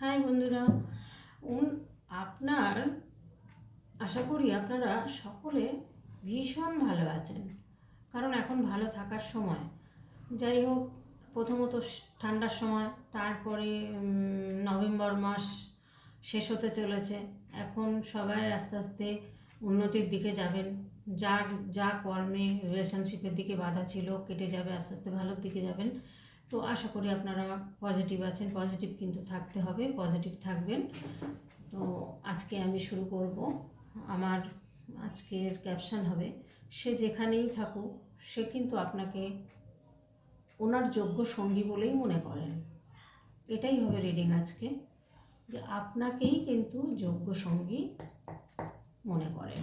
High বন্ধুরা। উন আপনার, আশা করি আপনারা সকলে ভীষণ ভালো আছেন। কারণ এখন ভালো থাকার সময়। যাই হোক, প্রথমত ঠান্ডার সময়, তারপরে নভেম্বর মাস শেষ হতে চলেছে। এখন সবাই আস্তে আস্তে উন্নতির দিকে যাবেন। যার যা কর্মে রিলেশনশিপের দিকে বাধা ছিল, কেটে যাবে, আস্তে আস্তে ভালোর দিকে যাবেন। তো আশা করি আপনারা পজিটিভ আছেন পজিটিভ কিন্তু থাকতে হবে পজিটিভ থাকবেন। তো আজকে আমি শুরু করব। আমার আজকের ক্যাপশন হবে, সে যেখানেই থাকুক, সে কিন্তু আপনাকে ওনার যোগ্য সঙ্গী বলেই মনে করেন। এটাই হবে রিডিং আজকে, যে আপনাকেই কিন্তু যোগ্য সঙ্গী মনে করেন।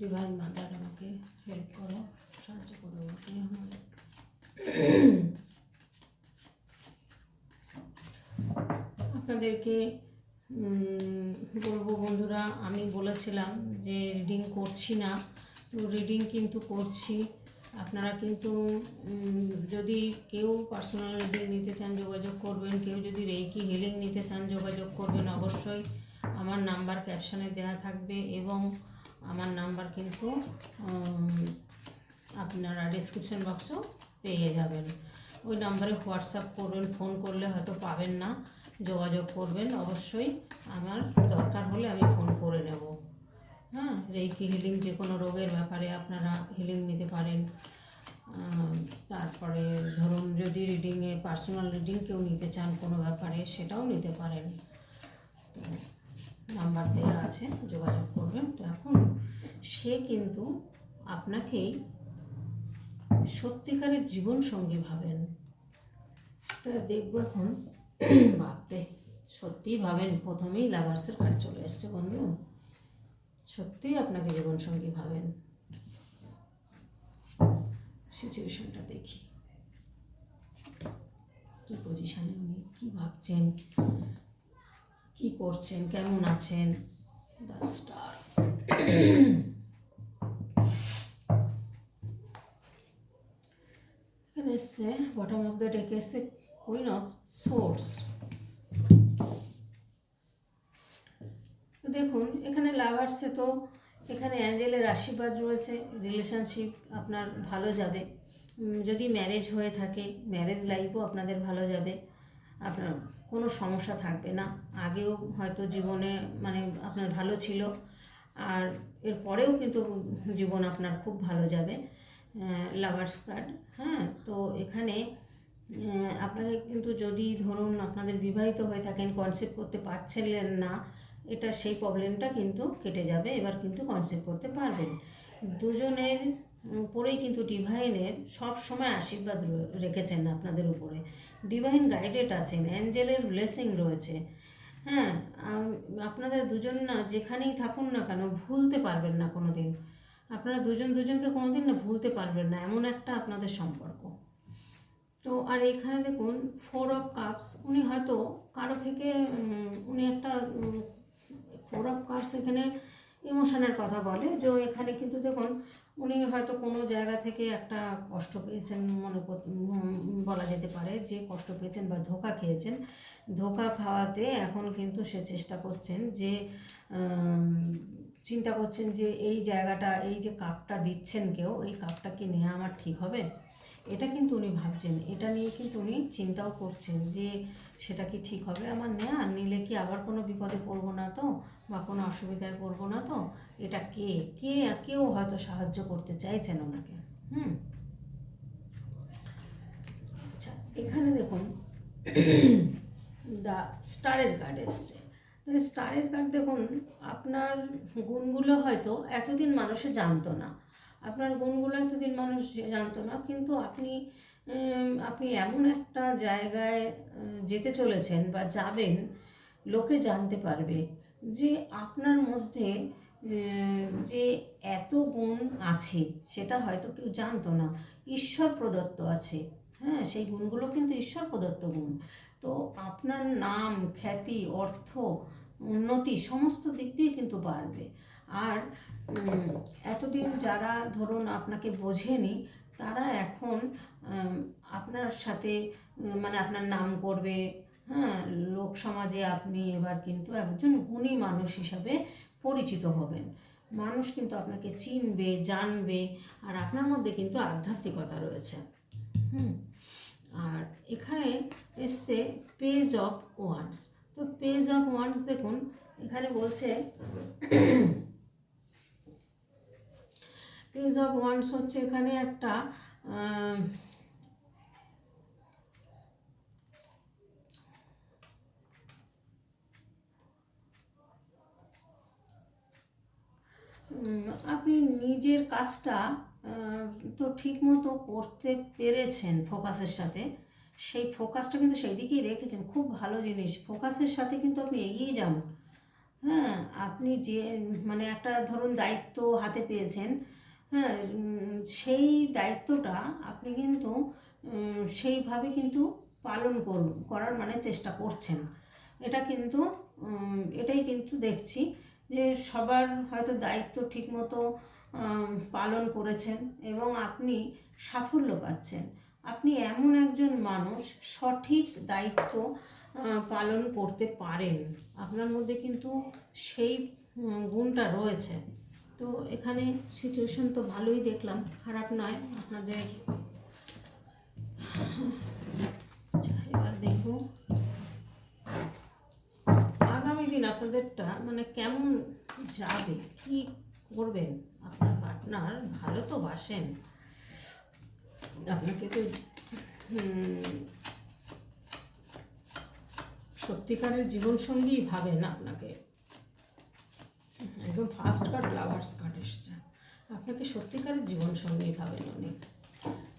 ডিভাইন মাদার আমাকে হেল্প করো, সাহায্য করো আমাকে। আমার আপনাদেরকে বলব বন্ধুরা, আমি বলেছিলাম যে রিডিং করছি না। তো রিডিং কিন্তু করছি। আপনারা কিন্তু যদি কেউ পার্সোনাল রিডিং নিতে চান, যোগাযোগ করবেন। কেউ যদি রেকি হিলিং নিতে চান, যোগাযোগ করবেন। অবশ্যই আমার নাম্বার ক্যাপশনে দেওয়া থাকবে এবং আমার নাম্বার কিন্তু আপনারা ডিসক্রিপশন বক্সেও পেয়ে যাবেন। ওই নাম্বারে হোয়াটসঅ্যাপ করবেন, ফোন করলে হয়তো পাবেন না। যোগাযোগ করবেন, অবশ্যই আমার দরকার হলে আমি ফোন করে নেব। হ্যাঁ রেইকি হিলিং যে কোনো রোগের ব্যাপারে আপনারা হিলিং নিতে পারেন। তারপরে ধরুন যদি রিডিংয়ে পার্সোনাল রিডিং কেউ নিতে চান কোনো ব্যাপারে, সেটাও নিতে পারেন। তো নাম্বার দেওয়া আছে, যোগাযোগ করবেন। তো এখন সে কিন্তু আপনাকেই সত্যিকারের জীবন সঙ্গী ভাবেন। তা দেখব এখন ভাবতে সত্যিই ভাবেন, প্রথমেই লাভার্সের কার্ড চলে এসছে বন্ধু। সত্যিই আপনাকে জীবন সঙ্গী ভাবেন। সিচুয়েশনটা দেখি। কি পজিশনে উনি, কি ভাবছেন? কি করছেন? কেমন আছেন? স্টার এখানে এসছে বটম অফ দ্য ডেকে এসছে কুইন অফ সোর্স দেখুন, এখানে লাভার্সে তো, এখানে অ্যাঞ্জেলের আশীর্বাদ রয়েছে রিলেশনশিপ আপনার ভালো যাবে। যদি ম্যারেজ হয়ে থাকে ম্যারেজ লাইফও আপনাদের ভালো যাবে। আপনার কোনো সমস্যা থাকবে না। আগেও হয়তো জীবনে মানে আপনার ভালো ছিল, আর এর পরেও কিন্তু জীবন আপনার খুব ভালো যাবে লাভার্স কার্ড হ্যাঁ? তো এখানে আপনাকে কিন্তু যদি ধরুন আপনাদের বিবাহিত হয়ে থাকেন কনসেপ্ট করতে পারছিলেন না, এটা সেই প্রবলেমটা কিন্তু কেটে যাবে, এবার কিন্তু কনসেপ্ট করতে পারবেন। দুজনের উপরেই কিন্তু ডিভাইনের সব সময় আশীর্বাদ রেখেছেন আপনাদের উপরে। ডিভাইন গাইডেড আছেন, অ্যাঞ্জেলের ব্লেসিং রয়েছে। হ্যাঁ আপনাদের দুজন না যেখানেই থাকুন না কেন, ভুলতে পারবেন না কোনো দিন আপনারা দুজন দুজনকে কোনো দিন না ভুলতে পারবেন না, এমন একটা আপনাদের সম্পর্ক। তো, আর এখানে দেখুন ফোর অফ কাপস উনি হয়তো কারও থেকে উনি একটা ফোর অফ কাপস এখানে ইমোশনের কথা বলে। যে এখানে কিন্তু দেখুন উনি হয়তো কোনো জায়গা থেকে একটা কষ্ট পেয়েছেন মনে বলা যেতে পারে, যে কষ্ট পেয়েছেন বা ধোকা খেয়েছেন। ধোকা খাওয়াতে এখন কিন্তু সে চেষ্টা করছেন যে চিন্তা করছেন যে এই জায়গাটা, এই যে কাপটা দিচ্ছেন কেউ, এই কাপটা কি নেওয়া আমার ঠিক হবে? এটা কিন্তু উনি ভাবছেন, এটা নিয়ে কিন্তু উনি চিন্তাও করছেন যে সেটা কি ঠিক হবে? আমার নেয়া, নিলে কি আবার কোনো বিপদে পড়ব না তো? বা কোনো অসুবিধায় পড়ব না তো? এটা কে? কে কেউ হয়তো সাহায্য করতে চাইছেন ওনাকে। হুম? আচ্ছা এখানে দেখুন দ্য স্টারের কার্ড এসছে। স্টারের কার্ড দেখুন, আপনার গুণগুলো হয়তো এতদিন মানুষে জানতো না। আপনার গুণগুলো এতদিন মানুষ জানতো না, কিন্তু আপনি আপনি এমন একটা জায়গায় যেতে চলেছেন বা যাবেন, লোকে জানতে পারবে যে আপনার মধ্যে যে এত গুণ আছে, সেটা হয়তো কেউ জানতো না। ঈশ্বর প্রদত্ত আছে হ্যাঁ সেই গুণগুলো কিন্তু ঈশ্বর প্রদত্ত গুণ। তো আপনার নাম, খ্যাতি, অর্থ, উন্নতি, সমস্ত দিক দিয়ে কিন্তু বাড়বে। আর এতদিন যারা ধরুন আপনাকে বোঝেনি, তারা এখন আপনার সাথে মানে আপনার নাম করবে হ্যাঁ লোক সমাজে আপনি এবার কিন্তু একজন গুণী মানুষ হিসাবে পরিচিত হবেন। মানুষ কিন্তু আপনাকে চিনবে, জানবে, আর আপনার মধ্যে কিন্তু আধ্যাত্মিকতা রয়েছে। হুম, আর এখানে এসছে পেজ অফ ওয়ান্স তো পেজ অফ ওয়ান্স দেখুন, এখানে বলছে পেজ অফ ওয়ান্স হচ্ছে এখানে একটা আপনি নিজের কাজটা তো ঠিক মতো করতে পেরেছেন ফোকাসের সাথে। সেই ফোকাসটা কিন্তু সেই দিকেই রেখেছেন। খুব ভালো জিনিস। ফোকাসের সাথে কিন্তু আপনি এগিয়ে যান। হ্যাঁ আপনি যে মানে একটা ধরুন দায়িত্ব হাতে পেয়েছেন হ্যাঁ সেই দায়িত্বটা আপনি কিন্তু সেইভাবে কিন্তু পালন করুন, করার মানে চেষ্টা করছেন। এটা কিন্তু এটাই কিন্তু দেখছি যে সবার হয়তো দায়িত্ব ঠিকমতো পালন করেছেন এবং আপনি সাফল্য পাচ্ছেন। আপনি এমন একজন মানুষ, সঠিক দায়িত্ব পালন করতে পারেন। আপনার মধ্যে কিন্তু সেই গুণটা রয়েছে। তো এখানে সিচুয়েশন তো ভালোই দেখলাম, খারাপ নয়, আপনাদের এবার দেখব। আগামী দিন আপনাদেরটা মানে কেমন যাবে, কি করবেন? আপনার পার্টনার ভালো তো বাসেন। আপনাকে তো সত্যিকারের জীবনসঙ্গী ভাবেন আপনাকে। একদম ফার্স্ট কার্ড লাভার্স কার্ড এসেছে। আপনাকে সত্যিকারের জীবনসঙ্গী ভাবেন উনি।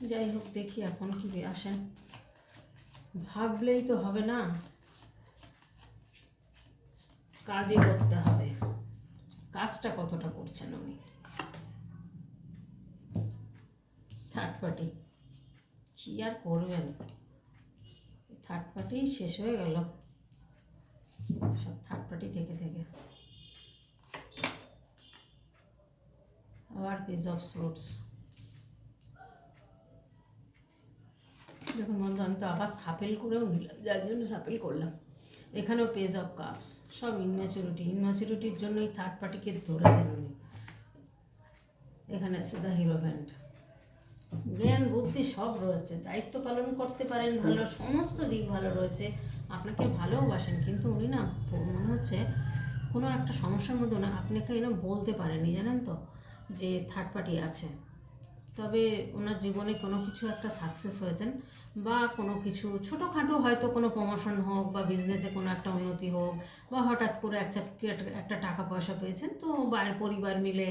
যাই হোক, দেখি এখন কি আসেন। ভাবলেই তো হবে না। কাজই করতে হবে। কাজটা কতটা করছেন উনি? থার্ড পার্টি কি আর করবেন? থার্ড পার্টি শেষ হয়ে গেল। সব থার্ড পার্টি থেকে থেকে। আবার পেজ অফ সোর্স দেখুন বন্ধু, আমি তো আবার সাপেল করেও নিলাম, যার জন্য সাপেল করলাম। এখানেও পেজ অফ কাপস সব ইনম্যাচুরিটি ইনম্যাচুরিটির জন্যই থার্ড পার্টিকে ধরেছেন উনি। এখানে আছে দ্য হিরো ব্যান্ড জ্ঞান, বুদ্ধি সব রয়েছে, দায়িত্ব পালন করতে পারেন, ভালো সমস্ত দিক ভালো রয়েছে, আপনাকে ভালোবাসেন, কিন্তু উনি না, মনে হচ্ছে কোনো একটা সমস্যার মধ্যে না আপনাকে এনে বলতে পারেনি জানেন তো? যে থার্ড পার্টি আছে। তবে ওনার জীবনে কোনো কিছু একটা সাকসেস হয়েছেন বা কোনো কিছু ছোটোখাটো হয়তো কোনো প্রমোশন হোক বা বিজনেসে কোনো একটা উন্নতি হোক বা হঠাৎ করে একটা একটা টাকা পয়সা পেয়েছেন, তো বাইরের পরিবার মিলে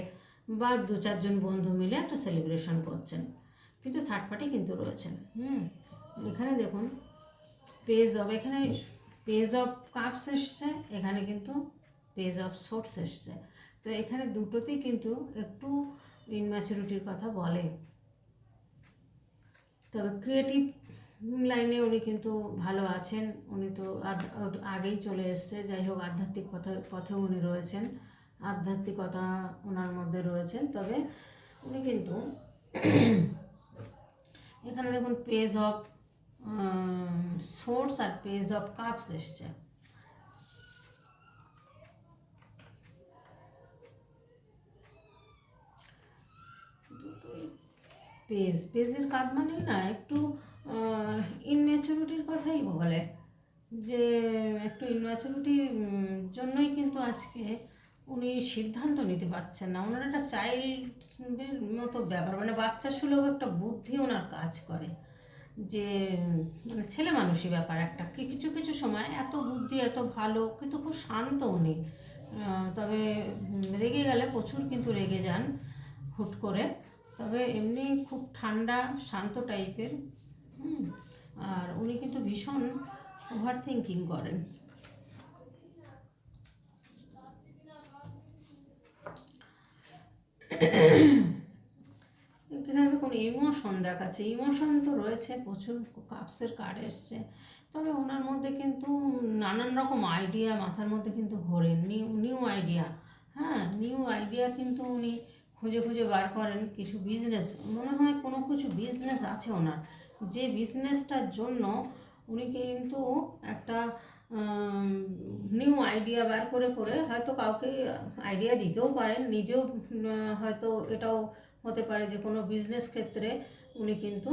বা দু চারজন বন্ধু মিলে একটা সেলিব্রেশন করছেন। কিন্তু থার্ড পার্টি কিন্তু রয়েছেন। হুম, এখানে দেখুন পেজ অফ এখানে পেজ অফ কাপস এসছে, এখানে কিন্তু পেজ অফ সোর্স এসছে। তো এখানে দুটোতেই কিন্তু একটু ইনম্যাচুরিটির কথা বলে। তবে ক্রিয়েটিভ লাইনে উনি কিন্তু ভালো আছেন। উনি তো আগেই চলে এসছে। যাই হোক, আধ্যাত্মিক পথে পথেও উনি রয়েছেন। আধ্যাত্মিকতা ওনার মধ্যে রয়েছেন। তবে উনি কিন্তু এখানে দেখুন পেজ অফ সোর্স আর পেজ অফ কাপস এসছে। পেজ, পেজের কাজ মানে না একটু ইনম্যাচুরিটির কথাই বলে। যে একটু ইনম্যাচুরিটির জন্যই কিন্তু আজকে উনি সিদ্ধান্ত নিতে পারছেন না। ওনার একটা চাইল্ডের মতো ব্যাপার মানে বাচ্চা সুলভ একটা বুদ্ধি ওনার কাজ করে। যে মানে ছেলে মানুষই ব্যাপার একটা। কিছু কিছু সময় এত বুদ্ধি, এত ভালো, কিন্তু খুব শান্ত উনি। তবে রেগে গেলে প্রচুর কিন্তু রেগে যান হুট করে। তবে এমনি খুব ঠান্ডা, শান্ত টাইপের আর উনি কিন্তু ভীষণ ওভার থিঙ্কিং করেন। এখানে দেখুন ইমোশন দেখাচ্ছে ইমোশন তো রয়েছে, প্রচুর কাপসের কার্ড এসছে, তবে ওনার মধ্যে কিন্তু নানান রকম আইডিয়া মাথার মধ্যে কিন্তু ঘোরে নিউ নিউ আইডিয়া হ্যাঁ নিউ আইডিয়া কিন্তু উনি খুঁজে খুঁজে বার করেন কিছু বিজনেস মনে হয় কোনো কিছু বিজনেস আছে ওনার। যে বিজনেসটার জন্য উনি কিন্তু একটা নিউ আইডিয়া বার করে করে হয়তো কাউকে আইডিয়া দিতেও পারেন, নিজেও হয়তো এটাও হতে পারে যে কোনো বিজনেস ক্ষেত্রে উনি কিন্তু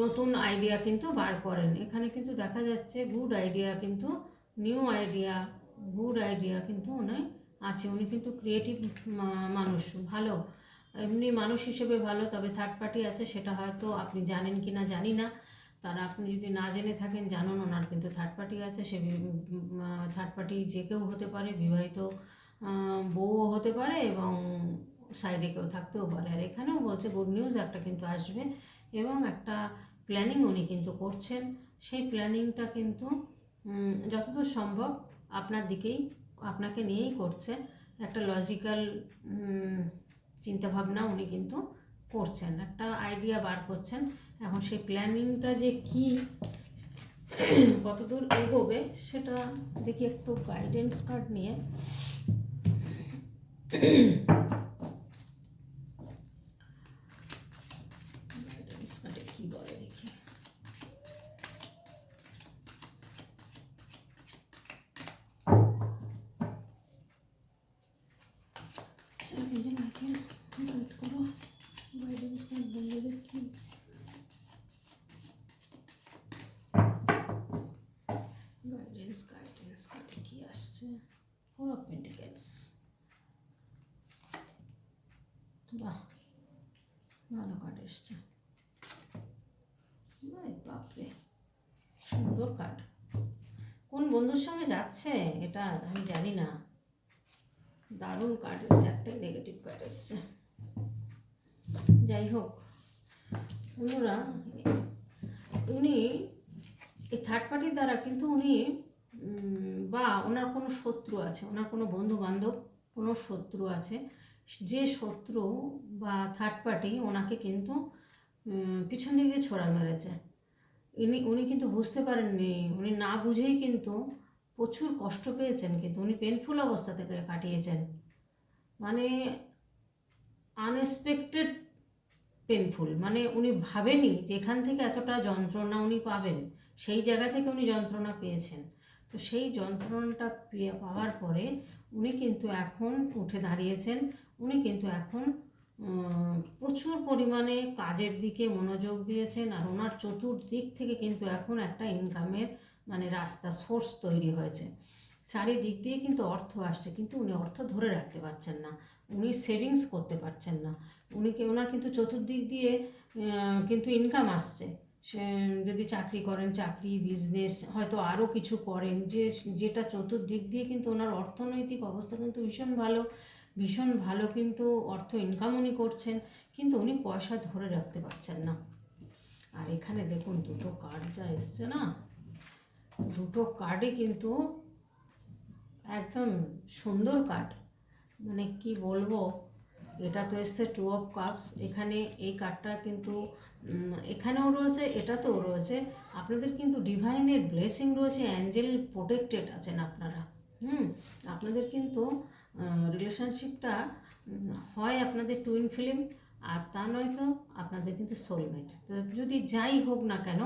নতুন আইডিয়া কিন্তু বার করেন। এখানে কিন্তু দেখা যাচ্ছে গুড আইডিয়া কিন্তু নিউ আইডিয়া গুড আইডিয়া কিন্তু উনি আছে, উনি কিন্তু ক্রিয়েটিভ মানুষ, ভালো। এমনি মানুষ হিসেবে ভালো, তবে থার্ড পার্টি আছে, সেটা হয়তো আপনি জানেন কি না জানি না। তারা আপনি যদি না জেনে থাকেন, জানুন, ওনার কিন্তু থার্ড পার্টি আছে, সে থার্ড পার্টি যে কেউ হতে পারে, বিবাহিত বউও হতে পারে এবং সাইডে কেউ থাকতেও পারে। আর এখানেও বলছে গুড নিউজ একটা কিন্তু আসবে এবং একটা প্ল্যানিং উনি কিন্তু করছেন। সেই প্ল্যানিংটা কিন্তু যতদূর সম্ভব আপনার দিকেই আপনাকে নিয়েই করছে একটা লজিক্যাল চিন্তাভাবনা উনি কিন্তু করছেন। একটা আইডিয়া বার করছেন। এখন সেই প্ল্যানিংটা যে কি, কতদূর এগোবে সেটা দেখি একটু গাইডেন্স কার্ড নিয়ে গাইডেন্স কার্ডে কি বলে দেখি সেকেন্ডে নাকি ওয়েট করো গাইডেন্স কার্ড বলে দেখি গাইডেন্স গাইডেন্স কার্ডে কি আসছে ফোর অফ পেন্টিকেলস বাহ, ভালো কার্ড এসছে। বাপরে, সুন্দর কার্ড কোন বন্ধুর সঙ্গে যাচ্ছে? এটা আমি জানি না। দারুণ কার্ড এসছে, একটাই নেগেটিভ কার্ড এসছে। যাই হোক বন্ধুরা উনি এই থার্ড পার্টির দ্বারা কিন্তু উনি বা ওনার কোনো শত্রু আছে, ওনার কোনো বন্ধু বান্ধব কোনো শত্রু আছে যে শত্রু বা থার্ড পার্টি ওনাকে কিন্তু পিছন দিকে ছোড়া মেরেছে। ইনি, উনি কিন্তু বুঝতে পারেননি, উনি না বুঝেই কিন্তু প্রচুর কষ্ট পেয়েছেন, কিন্তু উনি পেনফুল অবস্থা থেকে কাটিয়েছেন। মানে আনএক্সপেক্টেড পেনফুল মানে উনি ভাবেনি যেখান থেকে এতটা যন্ত্রণা উনি পাবেন, সেই জায়গা থেকে উনি যন্ত্রণা পেয়েছেন। তো সেই যন্ত্রণাটা পাওয়ার পরে উনি কিন্তু এখন উঠে দাঁড়িয়েছেন উনি কিন্তু এখন প্রচুর পরিমাণে কাজের দিকে মনোযোগ দিয়েছেন আর ওনার চতুর্দিক থেকে কিন্তু এখন একটা ইনকামের মানে রাস্তা সোর্স তৈরি হয়েছে। চারিদিক দিয়ে কিন্তু অর্থ আসছে, কিন্তু উনি অর্থ ধরে রাখতে পারছেন না, উনি সেভিংস করতে পারছেন না। উনি কি, ওনার কিন্তু চতুর্দিক দিয়ে কিন্তু ইনকাম আসছে। সে, যদি চাকরি করেন, চাকরি বিজনেস হয়তো আরও কিছু করেন, যে, যেটা চতুর্দিক দিয়ে কিন্তু ওনার অর্থনৈতিক অবস্থা কিন্তু ভীষণ ভালো। ভীষণ ভালো কিন্তু অর্থ ইনকাম উনি করছেন, কিন্তু উনি পয়সা ধরে রাখতে পারছেন না। আর এখানে দেখুন, দুটো কার্ড যা এসছে না, দুটো কার্ডই কিন্তু একদম সুন্দর কার্ড মানে কি বলব, এটা তো এসছে টু অফ কাপস এখানে এই কার্ডটা কিন্তু এখানেও রয়েছে, এটাতেও রয়েছে। আপনাদের কিন্তু ডিভাইনের ব্লেসিং রয়েছে অ্যাঞ্জেল প্রোটেক্টেড আছেন আপনারা। হুম, আপনাদের কিন্তু রিলেশনশিপটা হয় আপনাদের টুইন ফিল্ম আর তা নয় তো আপনাদের কিন্তু সোলমেট তো যদি যাই হোক না কেন,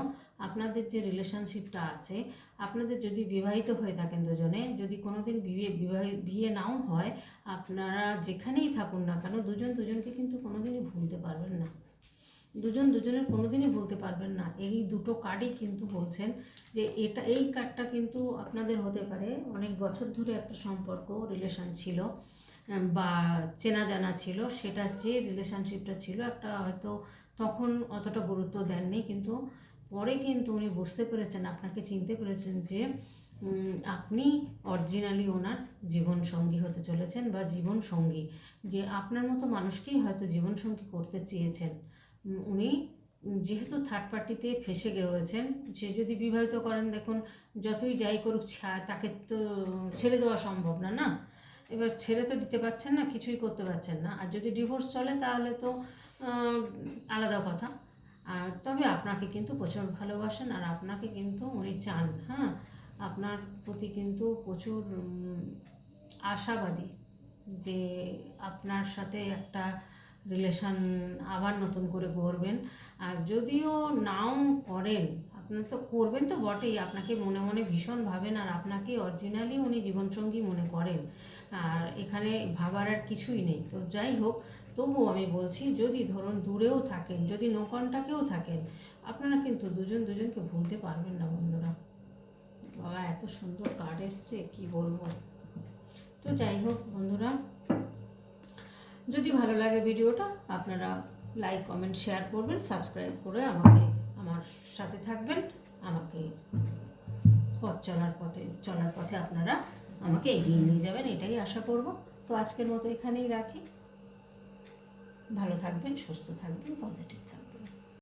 আপনাদের যে রিলেশনশিপটা আছে, আপনাদের যদি বিবাহিত হয়ে থাকেন দুজনে, যদি কোনো দিন বিয়ে, বিবাহ, বিয়ে নাও হয়, আপনারা যেখানেই থাকুন না কেন, দুজন দুজনকে কিন্তু কোনো দিনই ভুলতে পারবেন না। দুজন দুজনের কোনোদিনই ভুলতে পারবেন না। এই দুটো কার্ডই কিন্তু বলছেন যে এটা, এই কার্ডটা কিন্তু আপনাদের হতে পারে অনেক বছর ধরে একটা সম্পর্ক রিলেশন ছিল বা চেনা জানা ছিল, সেটা যে রিলেশনশিপটা ছিল একটা হয়তো তখন অতটা গুরুত্ব দেননি, কিন্তু পরে কিন্তু উনি বুঝতে পেরেছেন, আপনাকে চিনতে পেরেছেন যে আপনি অরিজিনালি ওনার জীবন সঙ্গী হতে চলেছেন বা জীবন সঙ্গী যে আপনার মতো মানুষকেই হয়তো জীবন সঙ্গী করতে চেয়েছেন। উনি যেহেতু থার্ড পার্টিতে ফেসে রয়েছেন, সে যদি বিবাহিত করেন, দেখুন, যতই যাই করুক তাকে তো ছেড়ে দেওয়া সম্ভব না না? এবার ছেড়ে তো দিতে পারছেন না, কিছুই করতে পারছেন না। আর যদি ডিভোর্স চলে, তাহলে তো আলাদা কথা। আর তবে আপনাকে কিন্তু প্রচুর ভালোবাসেন, আর আপনাকে কিন্তু উনি চান হ্যাঁ? আপনার প্রতি কিন্তু প্রচুর আশাবাদী যে আপনার সাথে একটা রিলেশন আবার নতুন করে গড়বেন। আর যদিও নাও করেন, আপনার তো করবেন তো বটেই, আপনাকে মনে মনে ভীষণ ভাবেন আর আপনাকে অরিজিনালি উনি জীবনসঙ্গী মনে করেন। আর এখানে ভাবার আর কিছুই নেই। তো যাই হোক, তবুও আমি বলছি, যদি ধরুন দূরেও থাকেন, যদি নো থাকেন, আপনারা কিন্তু দুজন দুজনকে ভুলতে পারবেন না বন্ধুরা। বাবা, এত সুন্দর কার্ড এসছে, কী বলব? তো যাই হোক বন্ধুরা যদি ভালো লাগে ভিডিওটা, আপনারা লাইক কমেন্ট শেয়ার করবেন সাবস্ক্রাইব করে আমাকে, আমার সাথে থাকবেন, আমাকে পথ চলার পথে চলার পথে আপনারা আমাকে এগিয়ে নিয়ে যাবেন, এটাই আশা করব। তো আজকের মতো এখানেই রাখি। ভালো থাকবেন, সুস্থ থাকবেন পজিটিভ থাকবেন।